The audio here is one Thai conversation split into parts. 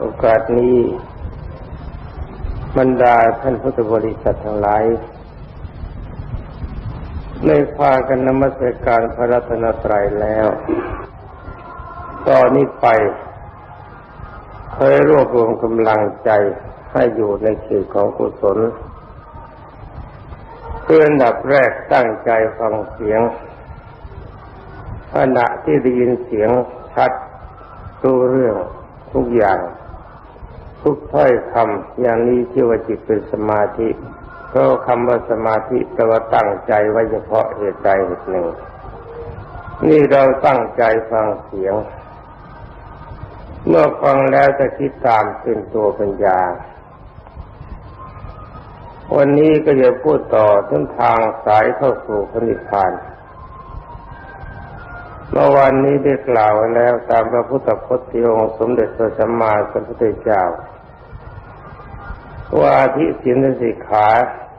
โอกาสนี้บรรดาท่านพุทธบริษัททั้งหลายได้พากันนมัสการพระรัตนตรัยแล้ว ตอนนี้ไปเคยรวบรวมกำลังใจให้อยู่ในเขตของกุศลเพื่อนดับแรกตั้งใจฟังเสียงขณะที่ได้ยินเสียงชัดรู้เรื่อง ทุกอย่าง ทุกถ้อยคำอย่างนี้ที่ว่าจิตเป็นสมาธิเพราะคำว่าสมาธิแปลว่าตั้งใจไว้เฉพาะเหตุใดเหตุหนึ่ง นี่เราตั้งใจฟังเสียง เมื่อฟังแล้วจะคิดตามเป็นตัวปัญญา วันนี้ก็จะพูดต่อถึงทางสายเข้าสู่พระนิพพาน เมื่อวันนี้ได้กล่าวไว้แล้วตามพระพุทธพจน์ที่องค์สมเด็จพระสัมมาสัมพุทธเจ้า ว่าทิศีลสิกขา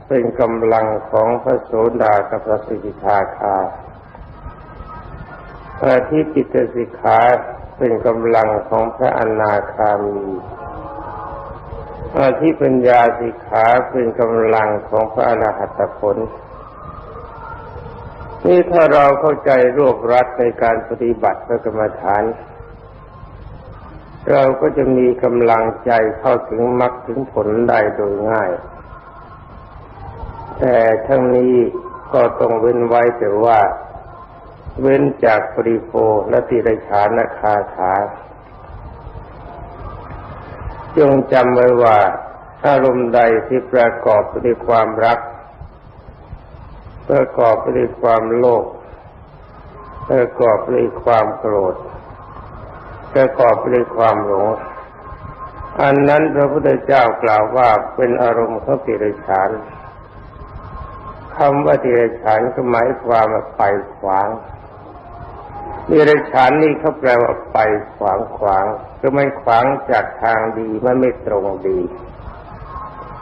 เป็นกำลังของพระโสดากับพระสิกขาคาอาทิปิตสิกขาเป็นกำลังของพระอนาคามีอาทิปัญญาสิกขาเป็นกำลังของพระอรหัตผล นี่ถ้าเราเข้าใจรวบรัดในการปฏิบัติพระกรรมฐาน เราก็จะมีกำลังใจเข้าถึงมรรคถึงผลได้โดยง่าย แต่ทั้งนี้ก็ต้องเว้นไว้แต่ว่า เว้นจากปริโภและติรชานคาถาจงจำไว้ว่าอารมณ์ใดที่ประกอบด้วยความรัก ประกอบไปด้วยความโลภประกอบไปด้วยความโกรธประกอบไปด้วยความหลงอันนั้นพระพุทธเจ้ากล่าวว่าเป็นอารมณ์ของติรฉานคำว่าติรฉานก็หมายความว่าไปขวางติรฉานนี่เขาแปลว่าไปขวางขวางคือไม่ขวางจากทางดีมันไม่ตรงดี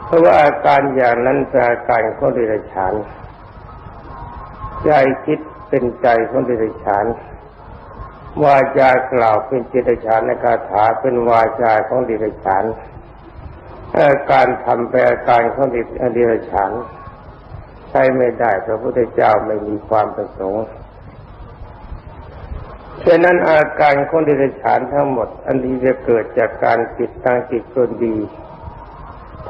เพราะว่าอาการอย่างนั้นเป็นอาการของติรฉาน ใจคิดเป็นใจของติรฉานวาจากล่าวเป็นจิตฉานในคาถาเป็นวาจาของดิรฉานอาการทำแปลอาการของดิรฉานใช้ไม่ได้พระพุทธเจ้าไม่มีความประสงค์ฉะนั้นอาการของดิรฉานทั้งหมด อันนี้จะเกิดจากการจิตทางจิตก็ดี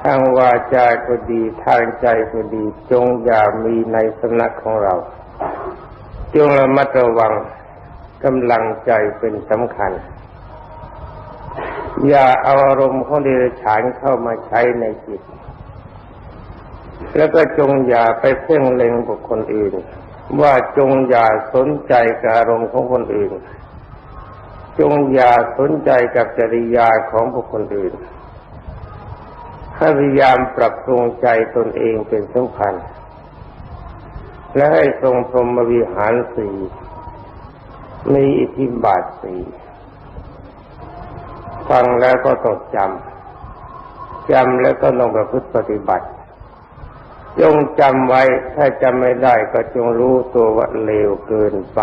ทางวาจาก็ดี ทางใจก็ดี จงอย่ามีในสำนักของเรา จงระมัดระวังกำลังใจเป็นสำคัญ อย่าเอาอารมณ์ของเดรัจฉานเข้ามาใช้ในจิต แล้วก็จงอย่าไปเพ่งเล็งบุคคลอื่น ว่าจงอย่าสนใจกับอารมณ์ของคนอื่น จงอย่าสนใจกับจริยาของบุคคลอื่นพยายามปรับปรุงใจตนเองเป็นสำคัญ และให้ทรงพรหมวิหารสี่มีอิทธิบาทสี่ฟังแล้วก็ต้องจำจำแล้วก็ต้องประพฤติปฏิบัติ จงจำไว้ถ้าจำไม่ได้ก็จงรู้ตัวว่าเลวเกินไป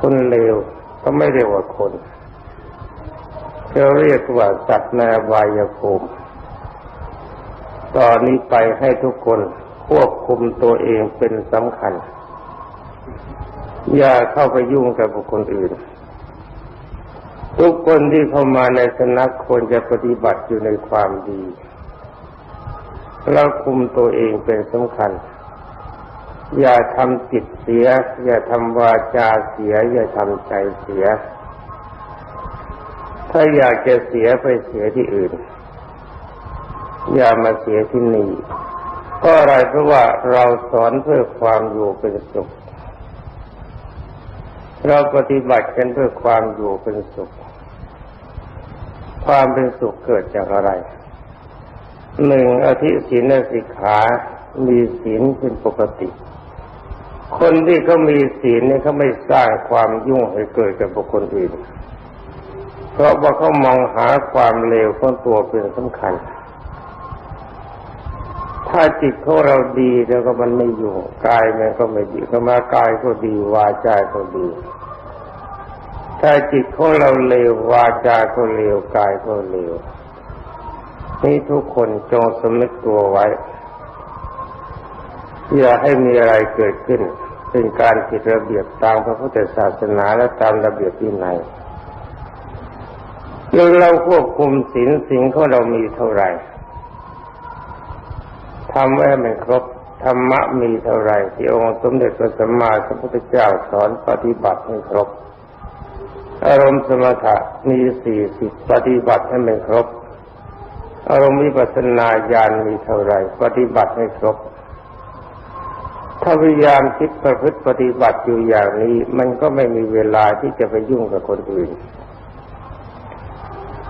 คนเลวก็ไม่เรียกว่าคนเราเรียกว่าสัตว์ในวายภูมิ ตอนนี้ไปให้ทุกคนควบคุมตัวเองเป็นสำคัญ อย่าเข้าไปยุ่งกับบุคคลอื่น ทุกคนที่เข้ามาในสนักควรจะปฏิบัติอยู่ในความดีแล้วคุมตัวเองเป็นสำคัญ อย่าทำจิตเสีย อย่าทำวาจาเสีย อย่าทำใจเสีย ถ้าอยากจะเสียไปเสียที่อื่น อย่ามาเสียที่นี่เพราะอะไรเพราะว่าเราสอนเพื่อความอยู่เป็นสุข เราปฏิบัติกันเพื่อความอยู่เป็นสุข ความเป็นสุขเกิดจากอะไรหนึ่งอธิศีลสิกขา มีศีลเป็นปกติ คนที่เขามีศีลเนี่ยเขาไม่สร้างความยุ่งให้เกิดกับบุคคลอื่น เพราะว่าเขามองหาความเลวของตัวเป็นสำคัญ ถ้าจิตของเราดีแล้วก็มันไม่อยู่กายมันก็ไม่ดีก็มากายก็ดีวาจาก็ดี ถ้าจิตของเราเลววาจาก็เลวกายก็เลวนี่ทุกคนจงสำนึกตัวไว้อย่าให้มีอะไรเกิดขึ้น เป็นการผิดระเบียบตามพระพุทธศาสนาและตามระเบียบที่ไหนเมื่อเราควบคุมศีลสิ่งของเรามีเท่าไหร่ ทำไว้ให้มันครบธรรมะมีเท่าไรที่องค์สมเด็จพระสัมมาสัมพุทธเจ้าสอนปฏิบัติให้ครบ อารมณ์สมถะมีสี่สิบปฏิบัติให้มันครบ อารมณ์วิปัสสนาญาณมีเท่าไรปฏิบัติให้ครบ ถ้าพยายามคิดประพฤติปฏิบัติอยู่อย่างนี้ มันก็ไม่มีเวลาที่จะไปยุ่งกับคนอื่น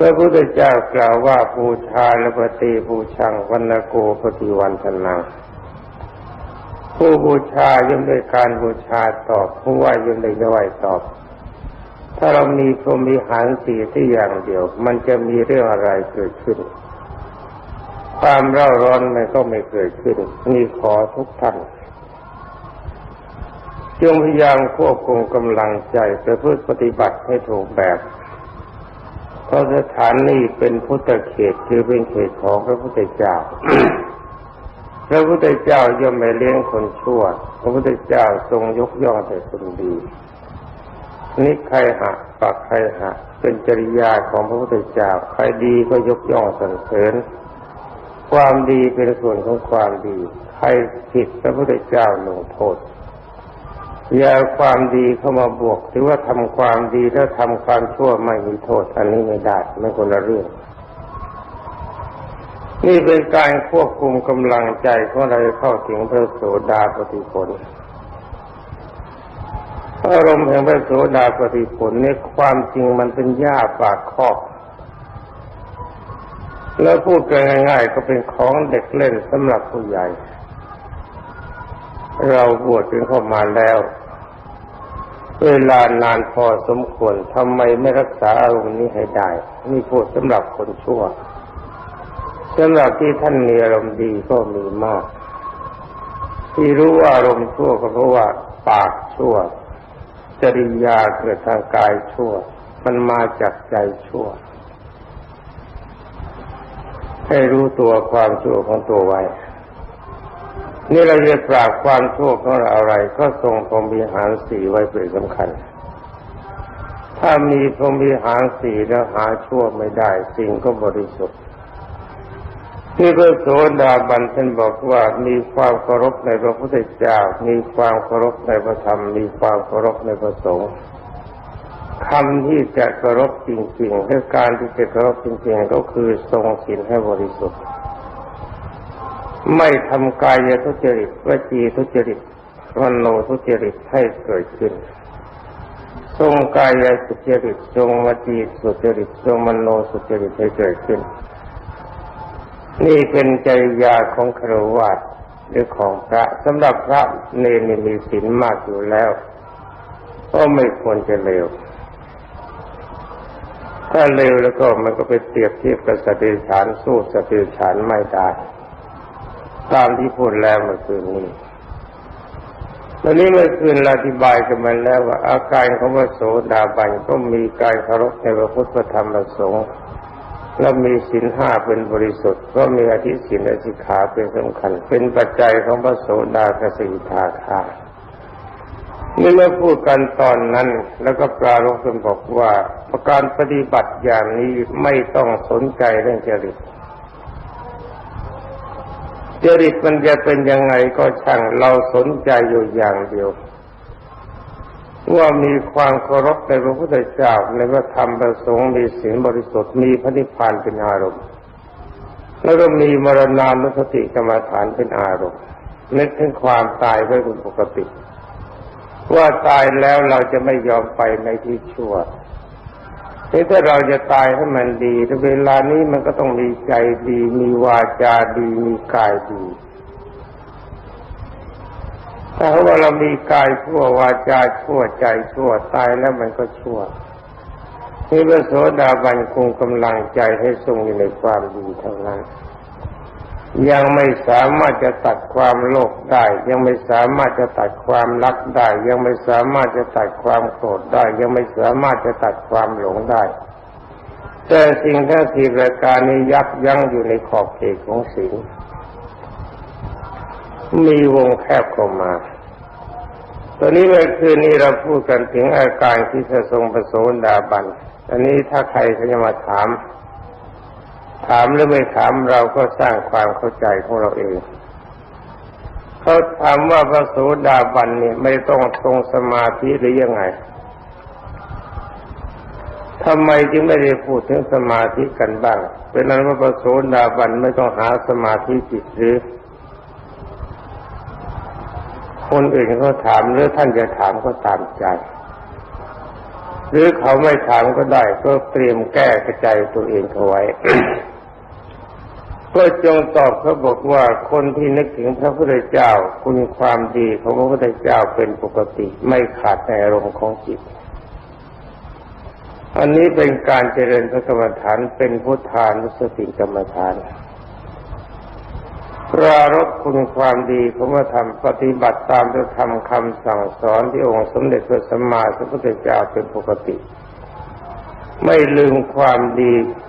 พระพุทธเจ้ากล่าวว่าบูชาลปฏิบูชังวันโกปฏิวันทนังผู้บูชาย่อมด้วยการบูชาตอบผู้ไหวย่อมได้ไหวตอบ ถ้าเรามีพรหมีหารสีที่อย่างเดียว มันจะมีเรื่องอะไรเกิดขึ้น ความเร่าร้อนมันก็ไม่เกิดขึ้น นี่ขอทุกท่านจงพยายามควบคุมกำลังใจเพื่อปฏิบัติให้ถูกแบบ เพราะสถานนี้เป็นพุทธเขตคือเป็นเขตของพระพุทธเจ้า พระพุทธเจ้าย่อมไม่เลี้ยงคนชั่ว พระพุทธเจ้าทรงยกย่องแต่คนดีนิใครหักปักใครหักเป็นจริยาของพระพุทธเจ้า ใครดีก็ยกย่องสรรเสริญ ความดีเป็นส่วนของความดี ใครผิดพระพุทธเจ้าลงโทษ อย่าความดีเข้ามาบวกถือว่าทำความดีแล้วทำความชั่วไม่มีโทษ อันนี้ไม่ได้ไม่คนละเรื่อง นี่เป็นการควบคุมกำลังใจของเราเข้าถึงพระโสดาปฏิผลอารมณ์แห่งพระโสดาปฏิผลนี่ความจริงมันเป็นหญ้าปากคอก แล้วพูดกันง่าย ๆ ก็เป็นของเด็กเล่นสำหรับผู้ใหญ่ เราบวชกันเข้ามาแล้ว เวลานานพอสมควรทำไมไม่รักษาอารมณ์นี้ให้ได้ นี่พูดสำหรับคนชั่วสำหรับที่ท่านมีอารมณ์ดีก็มีมาก ที่รู้ว่าอารมณ์ชั่วก็เพราะว่าปากชั่ว จริยาเกิดทางกายชั่ว มันมาจากใจชั่ว ให้รู้ตัวความชั่วของตัวไว้ นี่เราจะปราบความชั่วของเราอะไร ก็ทรงพรหมวิหารสีไว้เป็นสำคัญ ถ้ามีพรหมวิหารสีแล้วหาชั่วไม่ได้ สิ่งก็บริสุทธิ์ที่พระโสดาบันท่านบอกว่ามีความเคารพในพระพุทธเจ้า มีความเคารพในพระธรรม มีความเคารพในพระสงฆ์คำที่จะเคารพจริงๆและการที่จะเคารพจริงๆ ก็คือทรงศีลให้บริสุทธิ์ ไม่ทำกายทุจริตวจีทุจริตวันโนทุจริตให้เกิดขึ้นทรงกายสุจริตทรงวจีสุจริตทรงมโนสุจริตให้เกิดขึ้น นี่เป็นจริยาของครวาสหรือของพระสำหรับพระเนรมีศีลมากอยู่แล้ว ก็ไม่ควรจะเลวถ้าเลวแล้วก็มันก็ไปเปรียบเทียบกับสติฉานสู้สติฉานไม่ได้ ตามที่พูดแล้วเมื่อคืนนี้ตอนนี้เมื่อคืนอธิบายกันมาแล้วว่า อาการของพระโสดาบันก็มีการเคารพในพระพุทธธรรมประสงค์และมีศีลห้าเป็นบริสุทธิ์ ก็มีอธิศีลและสิกขาเป็นสำคัญ เป็นปัจจัยของพระโสดากสิทาคานี่เมื่อพูดกันตอนนั้นแล้วก็ปรารภกันบอกว่าประการปฏิบัติอย่างนี้ไม่ต้องสนใจเรื่องจริต จริตมันจะเป็นยังไงก็ช่างเราสนใจอยู่อย่างเดียว ว่ามีความเคารพในพระพุทธเจ้าในพระธรรมประสงค์มีศีลบริสุทธิ์มีพระนิพพานเป็นอารมณ์ แล้วก็มีมรณานุสติกรรมฐานเป็นอารมณ์นึกถึงความตายไว้เป็นปกติ ว่าตายแล้วเราจะไม่ยอมไปในที่ชั่ว นี่ถ้าเราจะตายให้มันดีแต่เวลานี้มันก็ต้องมีใจดี มีวาจาดี มีกายดี ถ้าว่าเรามีกายชั่ววาจาชั่วใจชั่วตายแล้วมันก็ชั่วนี่พระโสดาบันคงกำลังใจให้ทรงอยู่ในความดีเท่านั้น ยังไม่สามารถจะตัดความโลภได้ ยังไม่สามารถจะตัดความรักได้ ยังไม่สามารถจะตัดความโกรธได้ ยังไม่สามารถจะตัดความหลงได้ แต่สิ่งทั้งสี่ประการนี้ยับยั้งอยู่ในขอบเขตของสิ่งมีวงแคบเข้ามาตอนนี้เมื่อคืนนี้เราพูดกันถึงอาการที่จะทรงประโสดาบันอันนี้ถ้าใครเขาจะมาถาม ถามหรือไม่ถามเราก็สร้างความเข้าใจของเราเองเขาถามว่าพระโสดาบันเนี่ยไม่ต้องทรงสมาธิหรือยังไงทำไมจึงไม่ได้พูดถึงสมาธิกันบ้าง เป็นนั้นว่าพระโสดาบันไม่ต้องหาสมาธิจิตหรือ คนอื่นเขาถามหรือท่านจะถามก็ตามใจ หรือเขาไม่ถามก็ได้ก็เตรียมแก้กระจายตัวเองเอาไว้ ก็จงตอบเขาบอกว่าคนที่นึกถึงพระพุทธเจ้า คุณความดีของพระพุทธเจ้าเป็นปกติไม่ขาดในอารมณ์ของจิต อันนี้เป็นการเจริญพระกรรมฐานเป็นพุทธานุสติกรรมฐานปรารบคุณความดีของพระธรรมปฏิบัติตามพระธรรมคำสั่งสอนที่องค์สมเด็จพระสัมมาสัมพุทธเจ้าเป็นปกติ ไม่ลืมความดี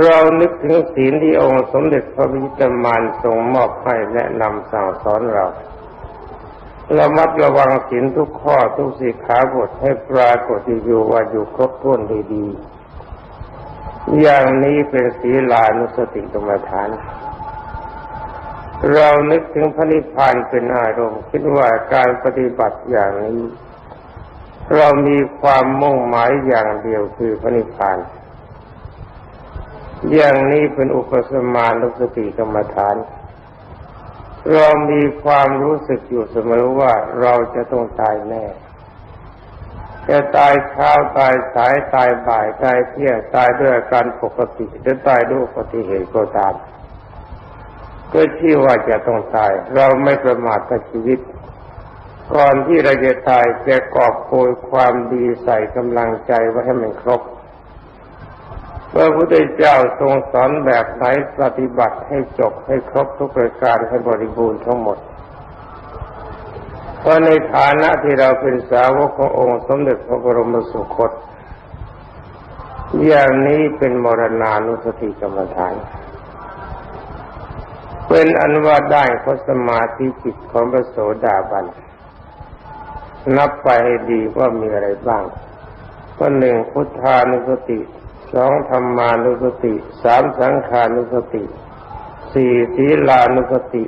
เรานึกถึงศีลที่องค์สมเด็จพระวิจิตรมานทรงมอบให้แนะนำสั่งสอนเราระมัดระวังศีลทุกข้อทุกสิกขาบทให้ปรากฏอยู่ว่าอยู่ครบถ้วนดีๆอย่างนี้เป็นศีลานุสติกรรมฐาน เรานึกถึงพระนิพพานเป็นอารมณ์คิดว่าการปฏิบัติอย่างนี้ เรามีความมุ่งหมายอย่างเดียวคือพระนิพพาน อย่างนี้เป็นอุปสมานุสติกรรมฐาน เรามีความรู้สึกอยู่เสมอว่าเราจะต้องตายแน่ จะตายเช้าตายสายตายบ่ายตายเที่ยงตายด้วยการปกติหรือตายด้วยอุบัติเหตุก็ตามก็ชื่อว่าจะต้องตาย เราไม่ประมาทต่อชีวิต ก่อนที่เราจะตายจะกอบโกยความดีใส่กำลังใจไว้ให้มันครบ พระพุทธเจ้าทรงสอนแบบไหนปฏิบัติให้จบให้ครบทุกประการให้บริบูรณ์ทั้งหมด เพราะในฐานะที่เราเป็นสาวกขององค์สมเด็จพระบรมสุคต อย่างนี้เป็นมรณานุสติกรรมฐาน เป็นอันว่าได้พระสมาธิจิตของพระโสดาบัน นับไปให้ดีว่ามีอะไรบ้างก็หนึ่งพุทธานุสติ สองธรรมานุสติสามสังขานุสติสี่ศีลานุสติ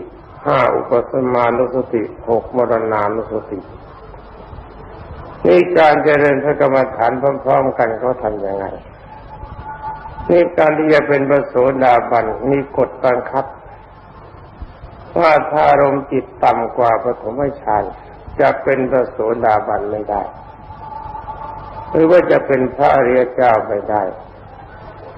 ห้าอุปสมานุสติหกมรณานุสตินี่การเจริญพระกรรมฐานพร้อมๆกันเขาทำยังไงนี่การที่จะเป็นประโสดาบันมีกฎบังคับ ว่าถ้ารมจิตต่ำกว่าปฐมฌานจะเป็นประโสดาบันไม่ได้ หรือว่าจะเป็นพระอริยเจ้าไม่ได้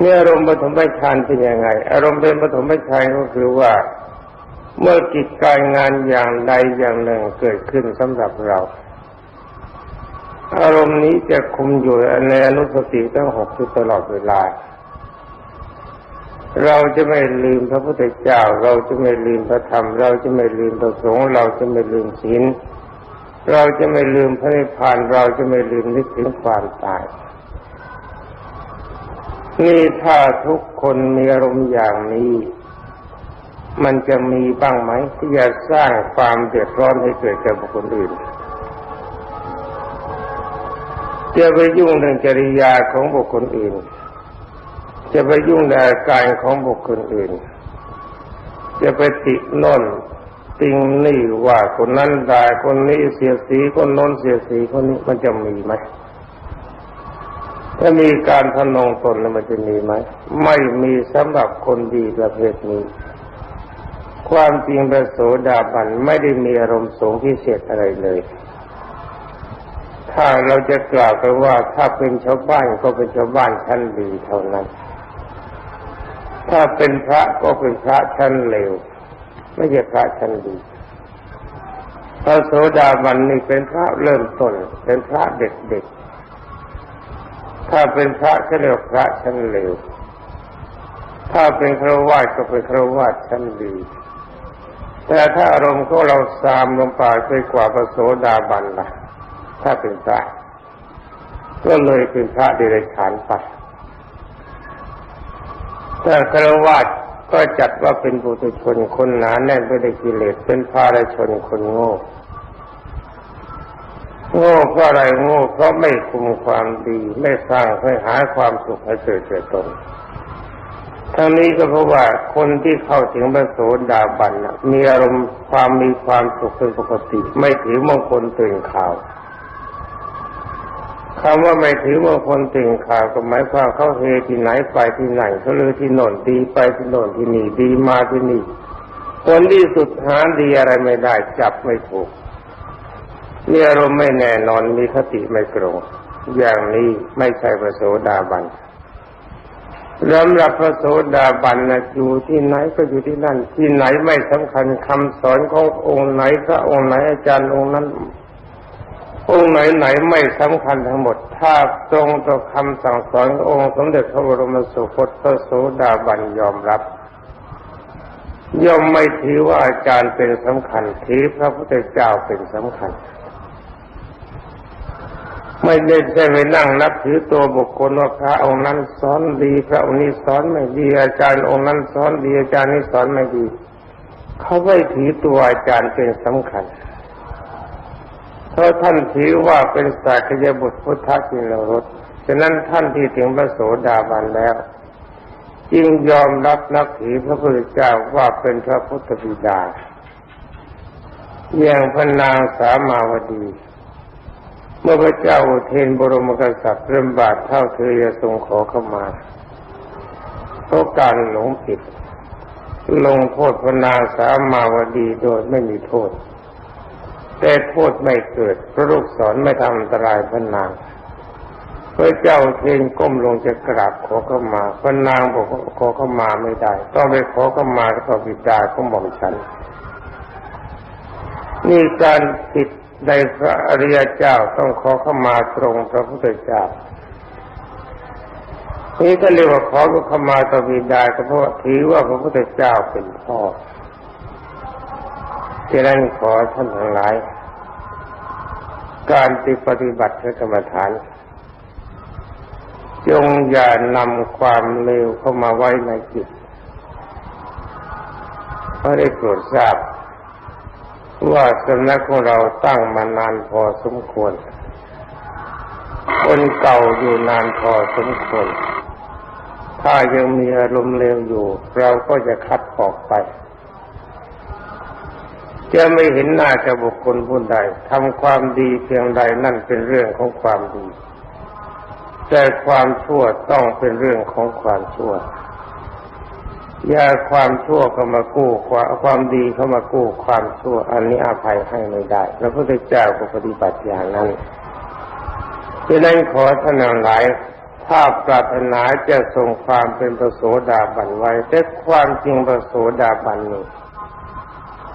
เนี่ยอารมณ์ปฐมฌานเป็นยังไง อารมณ์เป็นปฐมฌานก็คือว่า เมื่อกิจการงานอย่างใดอย่างหนึ่งเกิดขึ้นสำหรับเรา อารมณ์นี้จะคุมอยู่ในอนุสติตั้งหกอยู่ตลอดเวลา เราจะไม่ลืมพระพุทธเจ้า เราจะไม่ลืมพระธรรม เราจะไม่ลืมพระสงฆ์เราจะไม่ลืมศีลเราจะไม่ลืมพระนิพพานเราจะไม่ลืมนึกถึงความตาย นี่ถ้าทุกคนมีอารมณ์อย่างนี้ มันจะมีบ้างไหมที่จะสร้างความเดือดร้อนให้เกิดแก่บุคคลอื่นจะไปยุ่งเรื่องจริยาของบุคคลอื่น จะไปยุ่งในอาการของบุคคลอื่น จะไปติโน่นติงนี่ว่าคนนั้นได้คนนี้เสียสีคนน้นเสียสีคนนี้มันจะมีไหม ถ้ามีการพนงตนแล้วมันจะมีไหม ไม่มีสำหรับคนดีประเภทนี้ ความจริงพระโสดาบันไม่ได้มีอารมณ์สูงพิเศษอะไรเลย ถ้าเราจะกล่าวกันว่าถ้าเป็นชาวบ้านก็เป็นชาวบ้านชั้นดีเท่านั้น ถ้าเป็นพระก็เป็นพระชั้นเลว ไม่ใช่พระชั้นดีพระโสดาบันนี่เป็นพระเริ่มต้นเป็นพระเด็กๆ ถ้าเป็นพระก็เรียกพระชั้นเลว ถ้าเป็นครวาสก็เป็นครวาสชั้นดี แต่ถ้าอารมณ์ของเราสามลงไปไปกว่าพระโสดาบันล่ะ ถ้าเป็นพระ ก็เลยเป็นพระเดรัจฉานไปถ้าครวาสก็จัดว่าเป็นบุตรชนคนหนาแน่นไปด้วยกิเลสเป็นภารชนคนโง่ โง่เพราะอะไรโง่เพราะไม่คุมความดี ไม่สร้างให้หาความสุขให้เกิดแก่ตนทั้งนี้ก็เพราะว่าคนที่เข้าถึงพระโสดาบันมีอารมณ์ความมีความสุขเป็นปกติ ไม่ถือมงคลตื่นข่าวคำว่าไม่ถือมงคลตื่นข่าวก็หมายความเขาเฮที่ไหนไปที่ไหนเขาเลยที่โน่นดีไปที่โน่นที่นี่ดีมาที่นี่คนที่สุดหาดีอะไรไม่ได้จับไม่ถูก มีอารมณ์ไม่แน่นอนมีคติไม่ตรงอย่างนี้ไม่ใช่พระโสดาบันสำหรับพระโสดาบันนะอยู่ที่ไหนก็อยู่ที่นั่น ที่ไหนไม่สำคัญคำสอนขององค์ไหนพระองค์ไหนอาจารย์องค์นั้น องค์ไหนไหนไม่สำคัญทั้งหมด ถ้าตรงต่อคำสั่งสอนของค์สมเด็จพระบรมสุคตพระโสดาบันยอมรับ ย่อมไม่ถือว่าอาจารย์เป็นสำคัญถือพระพุทธเจ้าเป็นสำคัญ ไม่ได้ใช่ไปนั่งนับถือตัวบุคคลว่าพระองค์นั้นสอนดีพระองค์นี้สอนไม่ดีอาจารย์องค์นั้นสอนดีอาจารย์นี้สอนไม่ดี เขาไม่ถือตัวอาจารย์เป็นสำคัญเพราะท่านถือว่าเป็นสากยบุตรพุทธจินรสฉะนั้นท่านที่ถึงพระโสดาบันแล้ว จึงยอมรับนับถือพระพุทธเจ้าว่าเป็นพระพุทธบิดาอย่างพระนางสามาวดี เมื่อพระเจ้าเทนบรมกษัตริย์เริ่มบาทเท่าเธอจะทรงขอเข้ามาเพราะการหลงผิด ลงโทษพนางสามาวดีโดยไม่มีโทษ แต่โทษไม่เกิดพระลูกศรไม่ทำอันตรายพนางพระเจ้าเทนก้มลงจะกราบขอเข้ามาพนางบอกขอเข้ามาไม่ได้ ต้องไปขอเข้ามาต่อบิดาขอหม่อมฉันนี่การผิด ในพระอริยเจ้าต้องขอเข้ามาตรงพระพุทธเจ้านี่ก็เรียกว่าขอเข้ามาต่อบิดาก็เพราะถือว่าพระพุทธเจ้าเป็นพ่อฉะนั้นขอท่านทั้งหลาย การปฏิบัติพระกรรมฐาน จงอย่านำความเลวเข้ามาไว้ในจิตเพราะได้โปรดทราบ ว่าสำนักของเราตั้งมานานพอสมควร คนเก่าอยู่นานพอสมควร ถ้ายังมีอารมณ์เลวอยู่ เราก็จะคัดออกไป จะไม่เห็นหน้าจะบุคคลผู้ใดทำความดีเพียงใดนั่นเป็นเรื่องของความดี แต่ความชั่วต้องเป็นเรื่องของความชั่ว อย่าความชั่วเข้ามากู้ความความดีเข้ามากู้ความชั่ว อันนี้อภัยให้ไม่ได้พระพุทธเจ้าก็ปฏิบัติอย่างนั้นดังนั้นขอท่านหลายถ้าปรารถนาจะทรงความเป็นประโสดาบันไว้ แต่ความจริงประโสดาบันนี้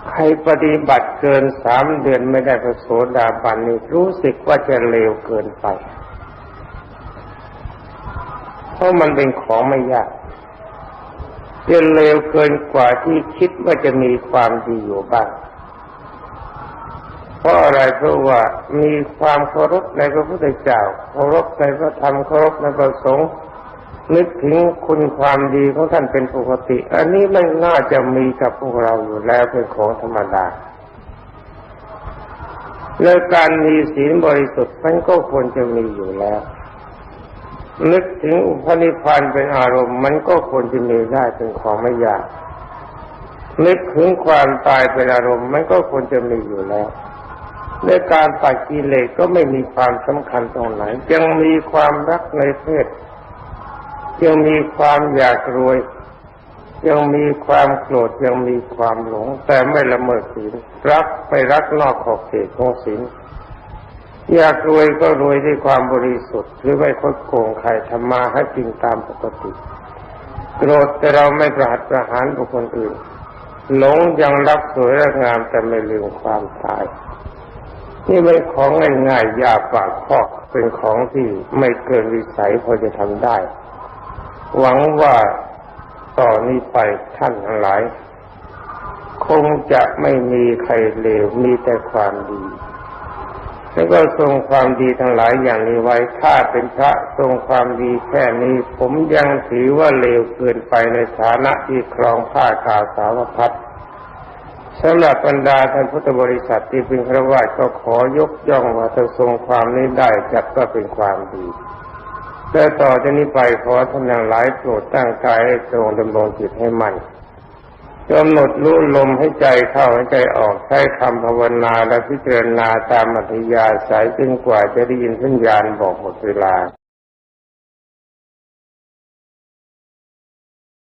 ใครปฏิบัติเกินสามเดือนไม่ได้ประโสดาบันนี่รู้สึกว่าจะเลวเกินไป เพราะมันเป็นของไม่ยาก จะเลวเกินกว่าที่คิดว่าจะมีความดีอยู่บ้าง เพราะอะไรเพราะว่ามีความเคารพในพระพุทธเจ้าเคารพในพระธรรมเคารพในพระสงฆ์นึกถึงคุณความดีของท่านเป็นปกติ อันนี้ไม่น่าจะมีกับพวกเราอยู่แล้วเป็นของธรรมดาและการมีศีลบริสุทธิ์มันก็ควรจะมีอยู่แล้ว นึกถึงอุปนิพพานเป็นอารมณ์ มันก็ควรจะมีได้เป็นของไม่ยากนึกถึงความตายเป็นอารมณ์ มันก็ควรจะมีอยู่แล้วในการตัดกิเลสก็ไม่มีความสำคัญตรงไหน ยังมีความรักในเพศ ยังมีความอยากรวย ยังมีความโกรธยังมีความหลง แต่ไม่ละเมิดศีลรักไปรักนอกขอบเขตของศีล อยากรวยก็รวยด้วยความบริสุทธิ์ หรือไม่คดโกงใครทำมาให้จริงตามปกติ โกรธแต่เราไม่ประหัตประหารบุคคลอื่น หลงยังรักสวยรักงามแต่ไม่ลืมความตายนี่เป็นของง่ายๆยาปากคอกเป็นของที่ไม่เกินวิสัยพอจะทำได้ หวังว่าต่อนนี้ไปท่านทั้งหลาย คงจะไม่มีใครเลวมีแต่ความดี แล้วก็ทรงความดีทั้งหลายอย่างนี้ไว้ ถ้าเป็นพระทรงความดีแค่นี้ ผมยังถือว่าเลวเกินไปในฐานะที่ครองผ้ากาวสาวพัดสำหรับบรรดาท่านพุทธบริษัทที่เป็นคระวาสก็ขอยกย่องว่าถ้าทรงความนี้ได้จัดก็เป็นความดีและต่อจากนี้ไปขอท่านทั้งหลายโปรดตั้งใจให้ตรงดำรงจิตให้มั่น กำหนดรู้ลมให้ใจเข้าให้ใจออกใช้คำภาวนาและพิจารณาตามอัธยาศัยจนกว่าจะได้ยินสัญญาณบอกหมดเวลา